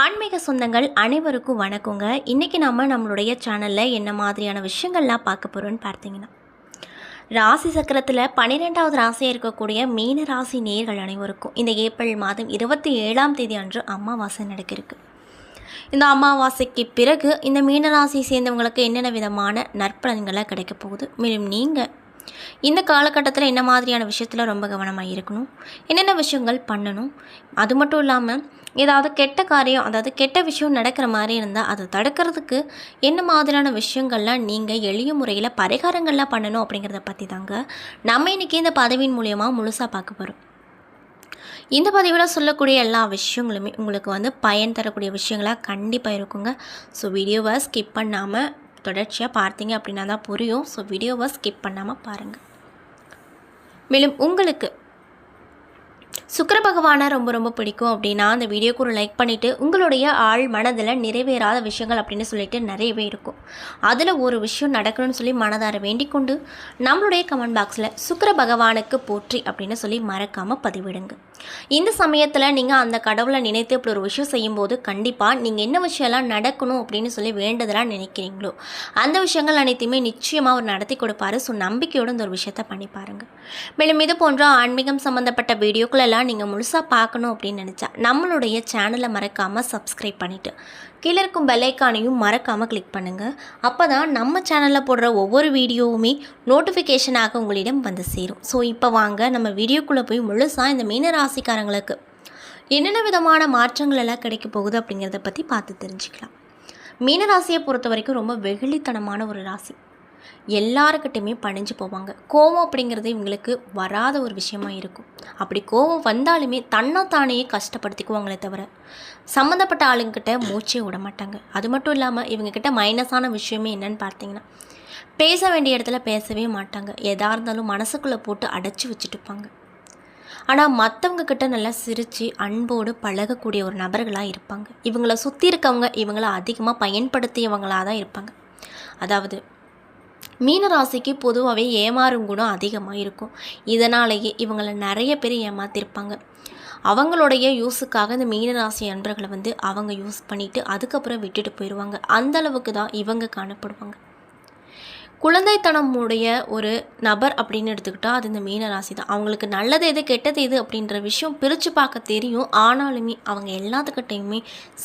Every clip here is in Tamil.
ஆன்மீக சொந்தங்கள் அனைவருக்கும் வணக்கங்க. இன்றைக்கி நம்ம நம்மளுடைய சேனலில் என்ன மாதிரியான விஷயங்கள்லாம் பார்க்க போகிறோம்னு பார்த்தீங்கன்னா ராசி சக்கரத்தில் பன்னிரெண்டாவது ராசியாக இருக்கக்கூடிய மீன ராசி நேர்கள் அனைவருக்கும் இந்த ஏப்ரல் மாதம் இருபத்தி ஏழாம் தேதி அன்று அமாவாசை நடக்கிருக்கு. இந்த அமாவாசைக்கு பிறகு இந்த மீனராசியை சேர்ந்தவங்களுக்கு என்னென்ன விதமான நற்பலன்களை கிடைக்க போகுது? மேலும் நீங்கள் இந்த காலகட்டத்தில் என்ன மாதிரியான விஷயத்தில் ரொம்ப கவனமாக இருக்கணும்? என்னென்ன விஷயங்கள் பண்ணணும்? அது மட்டும் இல்லாமல் ஏதாவது கெட்ட காரியம் அதாவது கெட்ட விஷயம் நடக்கிற மாதிரி இருந்தால் அதை தடுக்கிறதுக்கு என்ன மாதிரியான விஷயங்கள்லாம் நீங்கள் எளிய முறையில் பரிகாரங்கள்லாம் பண்ணணும் அப்படிங்கிறத பற்றி தாங்க நம்ம இன்றைக்கி இந்த பதவியின் மூலியமாக முழுசாக பார்க்க போகிறோம் இந்த பதிவில் சொல்லக்கூடிய எல்லா விஷயங்களுமே உங்களுக்கு வந்து பயன் தரக்கூடிய விஷயங்களாக கண்டிப்பாக இருக்குங்க. ஸோ வீடியோவை ஸ்கிப் பண்ணாமல் தொடர்ச்சியாக பார்த்தீங்க அப்படின்னா தான் புரியும். ஸோ வீடியோவை ஸ்கிப் பண்ணாமல் பாருங்கள் மேலும் உங்களுக்கு சுக்கிர பகவானை ரொம்ப ரொம்ப பிடிக்கும் அப்படின்னா அந்த வீடியோக்கு ஒரு லைக் பண்ணிவிட்டு உங்களுடைய ஆள் மனதில் நிறைவேறாத விஷயங்கள் அப்படின்னு சொல்லிட்டு நிறையவே இருக்கும். அதில் ஒரு விஷயம் நடக்கணும்னு சொல்லி மனதார வேண்டிக் கொண்டு நம்மளுடைய கமெண்ட் பாக்ஸில் சுக்கர பகவானுக்கு போற்றி அப்படின்னு சொல்லி மறக்காமல் பதிவிடுங்க. இந்த சமயத்தில் நீங்கள் அந்த கடவுளை நினைத்து இப்படி ஒரு விஷயம் செய்யும்போது கண்டிப்பாக நீங்கள் என்ன விஷயம்லாம் நடக்கணும் அப்படின்னு சொல்லி வேண்டதெல்லாம் நினைக்கிறீங்களோ அந்த விஷயங்கள் அனைத்தையுமே நிச்சயமாக அவர் நடத்தி கொடுப்பாரு. ஸோ நம்பிக்கையோடு இந்த ஒரு விஷயத்த பண்ணி பாருங்கள் மேலும் இது போன்ற ஆன்மீகம் சம்மந்தப்பட்ட வீடியோக்களெல்லாம் நீங்கள் முழுசாக பார்க்கணும் அப்படின்னு நினச்சா நம்மளுடைய சேனலை மறக்காமல் சப்ஸ்கிரைப் பண்ணிவிட்டு கீழே இருக்கும் பெல்லைக்கானையும் மறக்காமல் கிளிக் பண்ணுங்கள் அப்போ தான் நம்ம சேனலில் போடுற ஒவ்வொரு வீடியோவுமே நோட்டிஃபிகேஷனாக உங்களிடம் வந்து சேரும். ஸோ இப்போ வாங்க நம்ம வீடியோக்குள்ளே போய் முழுசாக இந்த மீன ராசிக்காரங்களுக்கு என்னென்ன விதமான மாற்றங்கள் எல்லாம் கிடைக்க போகுது அப்படிங்கிறத பற்றி பார்த்து தெரிஞ்சுக்கலாம். மீனராசியை பொறுத்த வரைக்கும் ரொம்ப வெகுளித்தனமான ஒரு ராசி. எல்லாருக்கிட்டையுமே பணிஞ்சு போவாங்க. கோவம் அப்படிங்கிறது இவங்களுக்கு வராத ஒரு விஷயமா இருக்கும். அப்படி கோவம் வந்தாலுமே தன்னைத்தானே கஷ்டப்படுத்திக்குவாங்களே தவிர சம்மந்தப்பட்ட ஆளுங்கிட்ட மூச்சே விட மாட்டாங்க. அது மட்டும் இல்லாமல் இவங்கக்கிட்ட மைனஸான விஷயமே என்னன்னு பார்த்தீங்கன்னா பேச வேண்டிய இடத்துல பேசவே மாட்டாங்க. எதாக இருந்தாலும் மனசுக்குள்ளே போட்டு அடைச்சி வச்சுட்டுப்பாங்க. ஆனால் மற்றவங்க கிட்ட நல்லா சிரித்து அன்போடு பழகக்கூடிய ஒரு நபர்களாக இருப்பாங்க. இவங்கள சுற்றி இருக்கவங்க இவங்கள அதிகமாக பயன்படுத்தியவங்களாக தான் இருப்பாங்க. அதாவது மீனராசிக்கு பொதுவாகவே ஏமாறும் குணம் அதிகமாக இருக்கும். இதனாலேயே இவங்களை நிறைய பேர் ஏமாத்திருப்பாங்க. அவங்களுடைய யூஸுக்காக இந்த மீனராசி அன்பர்களை வந்து அவங்க யூஸ் பண்ணிவிட்டு அதுக்கப்புறம் விட்டுட்டு போயிடுவாங்க. அந்த அளவுக்கு தான் இவங்க காணப்படுவாங்க. குழந்தைத்தனமுடைய ஒரு நபர் அப்படின்னு எடுத்துக்கிட்டால் அது இந்த மீனராசி தான் அவங்களுக்கு நல்லது எது கெட்டது எது அப்படின்ற விஷயம் பிரித்து பார்க்க தெரியும். ஆனாலுமே அவங்க எல்லாத்துக்கிட்டையுமே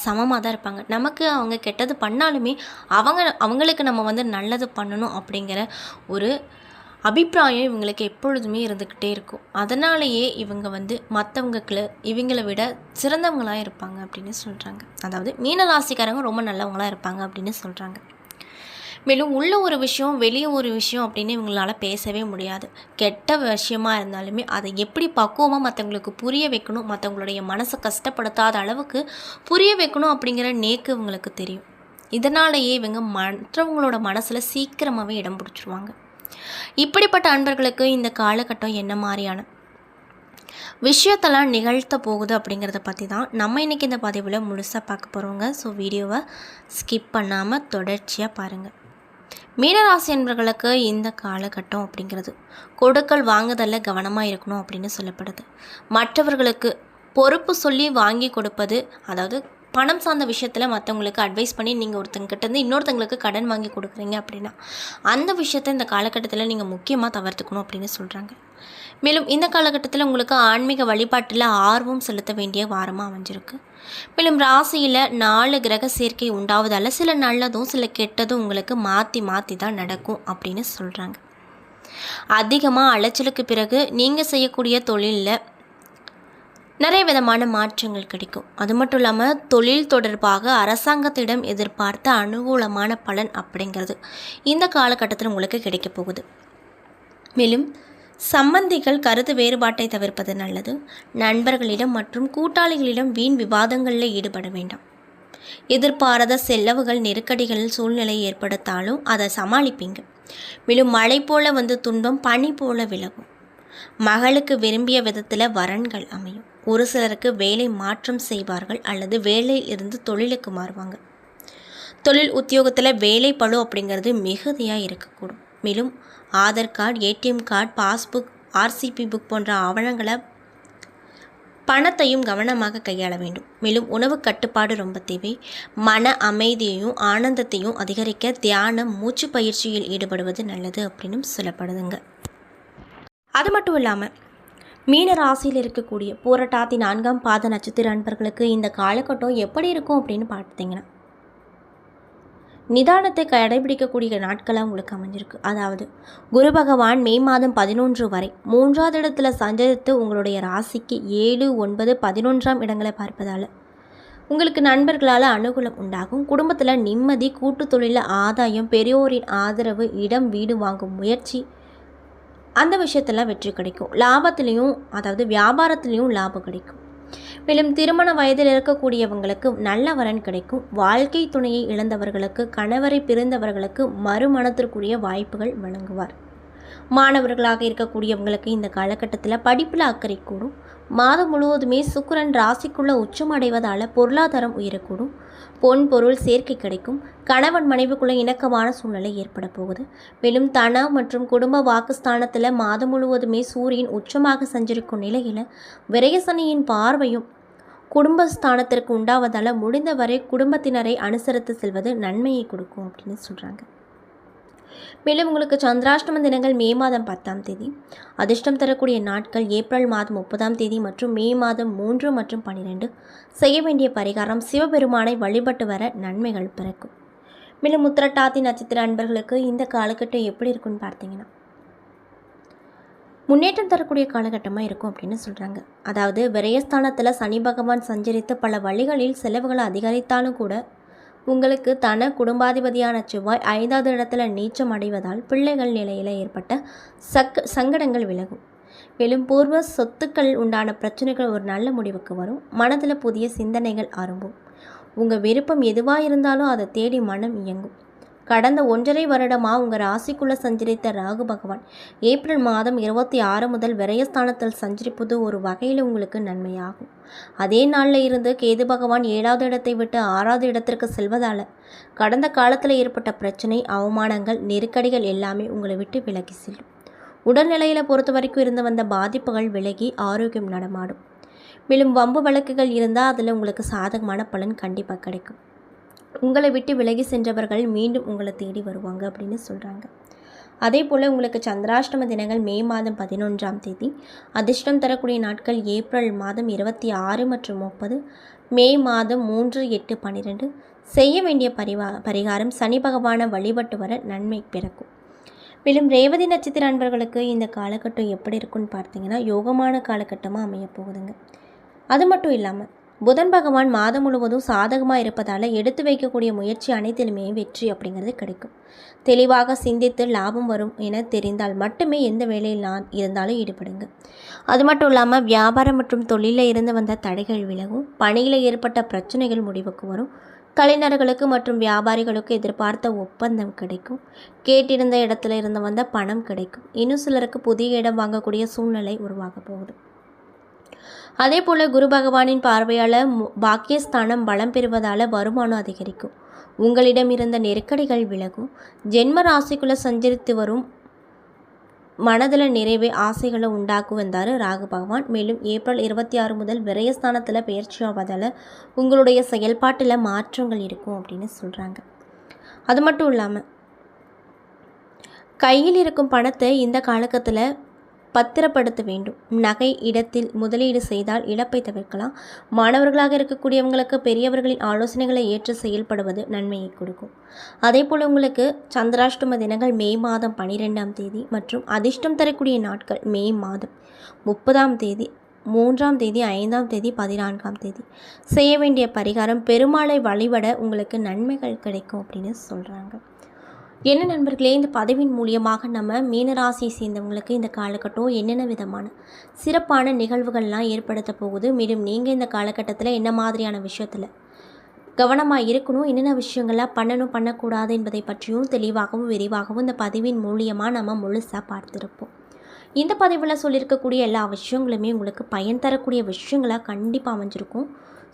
சமமாக தான் இருப்பாங்க. நமக்கு அவங்க கெட்டது பண்ணாலுமே அவங்க அவங்களுக்கு நம்ம வந்து நல்லது பண்ணணும் அப்படிங்கிற ஒரு அபிப்பிராயம் இவங்களுக்கு எப்பொழுதுமே இருந்துக்கிட்டே இருக்கும். அதனாலேயே இவங்க வந்து மற்றவங்களுக்கு இவங்களை விட சிறந்தவங்களாக இருப்பாங்க அப்படின்னு சொல்கிறாங்க அதாவது மீனராசிக்காரங்க ரொம்ப நல்லவங்களாக இருப்பாங்க அப்படின்னு சொல்கிறாங்க மேலும் உள்ள ஒரு விஷயம் வெளியே ஒரு விஷயம் அப்படின்னு இவங்களால பேசவே முடியாது. கெட்ட விஷயமா இருந்தாலுமே அதை எப்படி பக்குவமாக மற்றவங்களுக்கு புரிய வைக்கணும் மற்றவங்களுடைய மனசை கஷ்டப்படுத்தாத அளவுக்கு புரிய வைக்கணும் அப்படிங்கிற நேக்கு இவங்களுக்கு தெரியும். இதனாலேயே இவங்க மற்றவங்களோட மனசில் சீக்கிரமாகவே இடம் பிடிச்சிருவாங்க. இப்படிப்பட்ட அன்பர்களுக்கு இந்த காலகட்டம் என்ன மாதிரியான விஷயத்தெல்லாம் நிகழ்த்த போகுது அப்படிங்கிறத பற்றி தான் நம்ம இன்றைக்கி இந்த பதிவில் முழுசாக பார்க்க போகிறோங்க ஸோ வீடியோவை ஸ்கிப் பண்ணாமல் தொடர்ச்சியாக பாருங்கள் மீனராசி என்பவர்களுக்கு இந்த காலகட்டம் அப்படிங்கிறது. கொடுக்கல் வாங்குதலில் கவனமாக இருக்கணும் அப்படின்னு சொல்லப்படுது. மற்றவர்களுக்கு பொறுப்பு சொல்லி வாங்கி கொடுப்பது அதாவது பணம் சார்ந்த விஷயத்தில் மற்றவங்களுக்கு அட்வைஸ் பண்ணி நீங்கள் ஒருத்தங்கிட்டேருந்து இன்னொருத்தங்களுக்கு கடன் வாங்கி கொடுக்குறீங்க அப்படின்னா அந்த விஷயத்தை இந்த காலகட்டத்தில் நீங்கள் முக்கியமாக தவிர்த்துக்கணும் அப்படின்னு சொல்கிறாங்க மேலும் இந்த காலகட்டத்தில் உங்களுக்கு ஆன்மீக வழிபாட்டில் ஆர்வம் செலுத்த வேண்டிய வாரமாக அமைஞ்சிருக்கு. மேலும் ராசியில் நாலு கிரக சேர்க்கை உண்டாவதால் சில நல்லதும் சில கெட்டதும் உங்களுக்கு மாற்றி மாற்றி தான் நடக்கும் அப்படின்னு சொல்கிறாங்க அதிகமாக அலைச்சலுக்கு பிறகு நீங்கள் செய்யக்கூடிய தொழிலில் நிறைய விதமான மாற்றங்கள் கிடைக்கும். அது மட்டும் இல்லாமல் தொழில் தொடர்பாக அரசாங்கத்திடம் எதிர்பார்த்த அனுகூலமான பலன் அப்படிங்கிறது இந்த காலகட்டத்தில் உங்களுக்கு கிடைக்க போகுது. மேலும் சம்பந்திகள் கருத்து வேறுபாட்டை தவிர்ப்பது நல்லது. நண்பர்களிடம் மற்றும் கூட்டாளிகளிடம் வீண் விவாதங்களில் ஈடுபட வேண்டாம். எதிர்பாராத செலவுகள் நெருக்கடிகள் சூழ்நிலை ஏற்படுத்தாலும் அதை சமாளிப்பீங்க. மேலும் மழை போல வந்து துன்பம் பனி போல விலகும். மகளுக்கு விரும்பிய விதத்தில் வரன்கள் அமையும். ஒரு சிலருக்கு வேலை மாற்றம் செய்வார்கள் அல்லது வேலையில் இருந்து தொழிலுக்கு மாறுவாங்க. தொழில் உத்தியோகத்தில் வேலை பழு அப்படிங்கிறது மிகுதியாக இருக்கக்கூடும். மேலும் Aadhaar card ATM card passbook RCB book போன்ற ஆவணங்களை பணத்தையும் கவனமாக கையாள வேண்டும். மேலும் உணவு கட்டுப்பாடு ரொம்ப தேவை. மன அமைதியையும் ஆனந்தத்தையும் அதிகரிக்க தியானம் மூச்சு பயிற்சியில் ஈடுபடுவது நல்லது அப்படின்னு சொல்லப்படுதுங்க. அது மட்டும் இல்லாமல் மீன ராசியில் இருக்கக்கூடிய பூரட்டாதி நான்காம் பாத நட்சத்திர அன்பர்களுக்கு இந்த காலகட்டம் எப்படி இருக்கும் அப்படின்னு பார்த்தீங்கன்னா நிதானத்தை கடைபிடிக்கக்கூடிய நாட்களாக உங்களுக்கு அமைஞ்சிருக்கு. அதாவது குரு பகவான் மே மாதம் பதினொன்று வரை மூன்றாவது இடத்துல சஞ்சரித்து உங்களுடைய ராசிக்கு ஏழு ஒன்பது பதினொன்றாம் இடங்களை பார்ப்பதால் உங்களுக்கு நண்பர்களால் அனுகூலம் உண்டாகும். குடும்பத்தில் நிம்மதி கூட்டு தொழிலில் ஆதாயம் பெரியோரின் ஆதரவு இடம் வீடு வாங்கும் முயற்சி அந்த விஷயத்தில் வெற்றி கிடைக்கும். லாபத்துலேயும் அதாவது வியாபாரத்துலேயும் லாபம் கிடைக்கும். மேலும் திருமண வயதில் இருக்கக்கூடியவங்களுக்கு நல்ல வரன் கிடைக்கும். வாழ்க்கை துணையை இழந்தவர்களுக்கு கணவரை பிரிந்தவர்களுக்கு மறுமணத்திற்குரிய வாய்ப்புகள் வழங்குவார். மாணவர்களாக இருக்கக்கூடியவங்களுக்கு இந்த காலகட்டத்தில் படிப்பில் அக்கறை கூடும். மாதம் முழுவதுமே சுக்கிரன் ராசிக்குள்ள உச்சம் அடைவதால் பொருளாதாரம் உயரக்கூடும். பொன் பொருள் சேர்க்கை கிடைக்கும். கணவன் மனைவிக்குள்ள இணக்கமான சூழ்நிலை ஏற்பட போகுது. மேலும் தன மற்றும் குடும்ப வாக்குஸ்தானத்தில் மாதம் முழுவதுமே சூரியன் உச்சமாக சஞ்சரிக்கும் நிலையில் விரயசனியின் பார்வையும் குடும்பஸ்தானத்திற்கு உண்டாவதால் முடிந்தவரை குடும்பத்தினரை அனுசரித்து செல்வது நன்மையை கொடுக்கும் அப்படின்னு சொல்கிறாங்க மேலும் உங்களுக்கு சந்திராஷ்டம தினங்கள் மே மாதம் பத்தாம் தேதி. அதிர்ஷ்டம் தரக்கூடிய நாட்கள் ஏப்ரல் மாதம் முப்பதாம் தேதி மற்றும் மே மாதம் மூன்று மற்றும் பன்னிரெண்டு செய்ய வேண்டிய பரிகாரம் சிவபெருமானை வழிபட்டு வர நன்மைகள் பிறக்கும். மேலும் உத்திரட்டாதி நட்சத்திர அன்பர்களுக்கு இந்த காலகட்டம் எப்படி இருக்குன்னு பார்த்தீங்கன்னா முன்னேற்றம் தரக்கூடிய காலகட்டமாக இருக்கும் அப்படின்னு சொல்கிறாங்க அதாவது விரயஸ்தானத்தில் சனி பகவான் சஞ்சரித்து பல வழிகளில் செலவுகளை அதிகரித்தாலும் கூட உங்களுக்கு தன குடும்பாதிபதியான செவ்வாய் ஐந்தாவது இடத்துல நீச்சம் அடைவதால் பிள்ளைகள் நிலையில் ஏற்பட்ட சக் சங்கடங்கள் விலகும். மேலும் பூர்வ சொத்துக்கள் உண்டான பிரச்சனைகள் ஒரு நல்ல முடிவுக்கு வரும். மனதில் புதிய சிந்தனைகள் அரும்பும் உங்கள் விருப்பம் எதுவாக இருந்தாலும் அதை தேடி மனம் இயங்கும். கடந்த ஒன்றரை வருடமாக உங்கள் ராசிக்குள்ளே சஞ்சரித்த ராகு பகவான். ஏப்ரல் மாதம் இருபத்தி ஆறு முதல் விரயஸ்தானத்தில் சஞ்சரிப்பது ஒரு வகையில் உங்களுக்கு நன்மையாகும். அதே நாளில் இருந்து கேது பகவான் ஏழாவது இடத்தை விட்டு ஆறாவது இடத்திற்கு செல்வதால் கடந்த காலத்தில் ஏற்பட்ட பிரச்சனை அவமானங்கள் நெருக்கடிகள் எல்லாமே உங்களை விட்டு விலகி செல்லும். உடல்நிலையில் பொறுத்த வரைக்கும் இருந்து வந்த பாதிப்புகள் விலகி ஆரோக்கியம் நடமாடும். மேலும் வம்பு வழக்குகள் இருந்தால் அதில் உங்களுக்கு சாதகமான பலன் கண்டிப்பாக கிடைக்கும். உங்களை விட்டு விலகி சென்றவர்கள் மீண்டும் உங்களை தேடி வருவாங்க அப்படின்னு சொல்கிறாங்க அதே போல் உங்களுக்கு சந்திராஷ்டம தினங்கள் மே மாதம் பதினொன்றாம் தேதி அதிர்ஷ்டம் தரக்கூடிய நாட்கள் ஏப்ரல் மாதம் இருபத்தி ஆறு மற்றும் முப்பது மே மாதம் மூன்று எட்டு பன்னிரெண்டு செய்ய வேண்டிய பரிவா பரிகாரம் சனி பகவானை வழிபட்டு வர நன்மை பிறக்கும். மேலும் ரேவதி நட்சத்திர அன்பர்களுக்கு இந்த காலகட்டம் எப்படி இருக்குன்னு பார்த்தீங்கன்னா யோகமான காலகட்டமாக அமைய போகுதுங்க. அது மட்டும் இல்லாமல் புதன் பகவான் மாதம் முழுவதும் சாதகமாக இருப்பதால் எடுத்து வைக்கக்கூடிய முயற்சி அனைத்திலுமே வெற்றி அப்படிங்கிறது கிடைக்கும். தெளிவாக சிந்தித்து லாபம் வரும் என தெரிந்தால் மட்டுமே எந்த வேலையில் நான் இருந்தாலும் ஈடுபடுங்க. அது மட்டும் இல்லாமல் வியாபாரம் மற்றும் தொழிலில் இருந்து வந்த தடைகள் விலகும். பணியில் ஏற்பட்ட பிரச்சனைகள் முடிவுக்கு வரும். கலைஞர்களுக்கு மற்றும் வியாபாரிகளுக்கு எதிர்பார்த்த ஒப்பந்தம் கிடைக்கும். கேட்டிருந்த இடத்துல இருந்து வந்த பணம் கிடைக்கும். இன்னும் சிலருக்கு புதிய இடம் வாங்கக்கூடிய சூழ்நிலை உருவாக போகுது. அதே போல் குரு பகவானின் பார்வையால் பாக்கியஸ்தானம் பலம் பெறுவதால் வருமானம் அதிகரிக்கும். உங்களிடம் இருந்த நெருக்கடிகள் விலகும். ஜென்ம ராசிக்குள்ளே சஞ்சரித்து வரும் மனதில் நிறைவே ஆசைகளை உண்டாக்கு வந்தார் ராகு பகவான். மேலும் ஏப்ரல் இருபத்தி ஆறு முதல் விரயஸ்தானத்தில் பயிற்சி ஆவதால் உங்களுடைய செயல்பாட்டில் மாற்றங்கள் இருக்கும் அப்படின்னு சொல்கிறாங்க அது மட்டும் இல்லாமல் கையில் இருக்கும் பணத்தை இந்த காலகட்டத்தில் பத்திரப்படுத்த வேண்டும். நகை இடத்தில் முதலீடு செய்தால் இழப்பை தவிர்க்கலாம். மாணவர்களாக இருக்கக்கூடியவங்களுக்கு பெரியவர்களின் ஆலோசனைகளை ஏற்று செயல்படுவது நன்மையை கொடுக்கும். அதே போல் உங்களுக்கு சந்திராஷ்டம தினங்கள் மே மாதம் பனிரெண்டாம் தேதி மற்றும் அதிர்ஷ்டம் தரக்கூடிய நாட்கள் மே மாதம் முப்பதாம் தேதி மூன்றாம் தேதி ஐந்தாம் தேதி பதினான்காம் தேதி. செய்ய வேண்டிய பரிகாரம் பெருமாளை வழிபட உங்களுக்கு நன்மைகள் கிடைக்கும் அப்படின்னு சொல்கிறாங்க என்ன நண்பர்களே இந்த பதவியின் மூலியமாக நம்ம மீனராசியை சேர்ந்தவங்களுக்கு இந்த காலகட்டம் என்னென்ன விதமான சிறப்பான நிகழ்வுகள்லாம் ஏற்படுத்த போகுது? மேலும் நீங்கள் இந்த காலகட்டத்தில் என்ன மாதிரியான விஷயத்தில் கவனமாக இருக்கணும்? என்னென்ன விஷயங்கள்லாம் பண்ணணும் பண்ணக்கூடாது என்பதை பற்றியும் தெளிவாகவும் விரிவாகவும் இந்த பதிவின் மூலியமாக நம்ம முழுசாக பார்த்துருப்போம். இந்த பதிவில் சொல்லியிருக்கக்கூடிய எல்லா விஷயங்களுமே உங்களுக்கு பயன் தரக்கூடிய விஷயங்களாக கண்டிப்பாக அமைஞ்சிருக்கும்.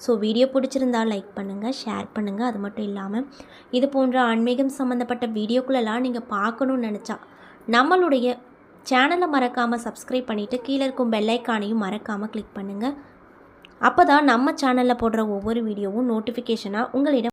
ஸோ வீடியோ பிடிச்சிருந்தா லைக் பண்ணுங்கள் ஷேர் பண்ணுங்கள் அது மட்டும் இல்லாமல் இது போன்ற ஆன்மீகம் சம்மந்தப்பட்ட வீடியோக்குள்ளெல்லாம் நீங்கள் பார்க்கணுன்னு நினச்சா நம்மளுடைய சேனலை மறக்காமல் சப்ஸ்கிரைப் பண்ணிவிட்டு கீழே இருக்கும் பெல்லைக்கானையும் மறக்காமல் கிளிக் பண்ணுங்கள் அப்போ தான் நம்ம சேனலில் போடுற ஒவ்வொரு வீடியோவும் நோட்டிஃபிகேஷனாக உங்களிடம்